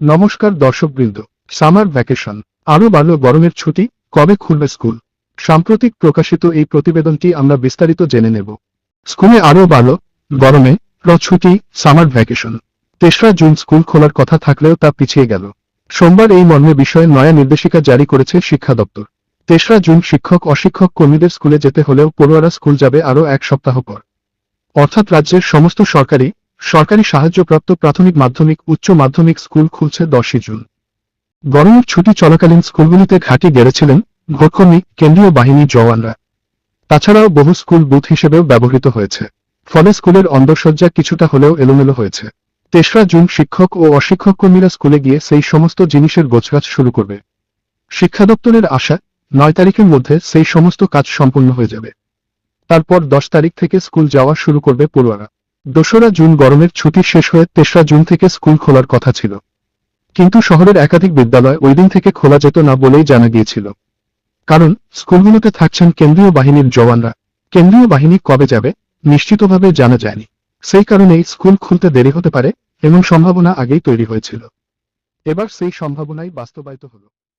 নমস্কার দর্শকবৃন্দ, summer vacation, আরও বাড়ল গরমের ছুটি, কবে খুলবে স্কুল? সাম্প্রতিক প্রকাশিত এই প্রতিবেদনটি আমরা বিস্তারিত জেনে নেব। স্কুলে আরও বাড়ল গরমে, প্র ছুটি, সামার ভ্যাকেশন। তেসরা জুন স্কুল খোলার কথা থাকলেও তা পিছিয়ে গেল। সোমবার এই মর্মে বিষয়ে নয়া নির্দেশিকা জারি করেছে শিক্ষা দপ্তর। তেসরা জুন শিক্ষক, অশিক্ষক কর্মীদের স্কুলে যেতে হলেও পড়ুয়ারা স্কুল যাবে আরও এক সপ্তাহ পর। অর্থাৎ রাজ্যের সমস্ত সরকারি সরকারি সাহায্যপ্রাপ্ত প্রাথমিক মাধ্যমিক, উচ্চ মাধ্যমিক স্কুল খুলছে দশই জুন। গরমের ছুটি চলাকালীন স্কুলগুলিতে ঘাঁটি গেড়েছিলেন ভোটকর্মী কেন্দ্রীয় বাহিনী জওয়ানরা। তাছাড়াও বহু স্কুল বুথ হিসেবেও ব্যবহৃত হয়েছে। ফলে স্কুলের অন্দরসজ্জা কিছুটা হলেও এলোমেলো হয়েছে। তেসরা জুন শিক্ষক ও অশিক্ষক কর্মীরা স্কুলে গিয়ে সেই সমস্ত জিনিসের গোছগাছ শুরু করবে। শিক্ষা দপ্তরের আশা, নয় তারিখের মধ্যে সেই সমস্ত কাজ সম্পূর্ণ হয়ে যাবে। তারপর দশ তারিখ থেকে স্কুল যাওয়া শুরু করবে পড়ুয়ারা। দোসরা জুন গরমের ছুটি শেষ হয়ে তেসরা জুন থেকে স্কুল খোলার কথা ছিল। কিন্তু শহরের একাধিক বিদ্যালয় ওই দিন থেকে খোলা যেত না বলেই জানা গিয়েছিল। কারণ স্কুলগুলোতে থাকছেন কেন্দ্রীয় বাহিনীর জওয়ানরা। কেন্দ্রীয় বাহিনী কবে যাবে নিশ্চিতভাবে জানা যায়নি। সেই কারণেই স্কুল খুলতে দেরি হতে পারে এবং সম্ভাবনা আগেই তৈরি হয়েছিল। এবার সেই সম্ভাবনাই বাস্তবায়িত হলো।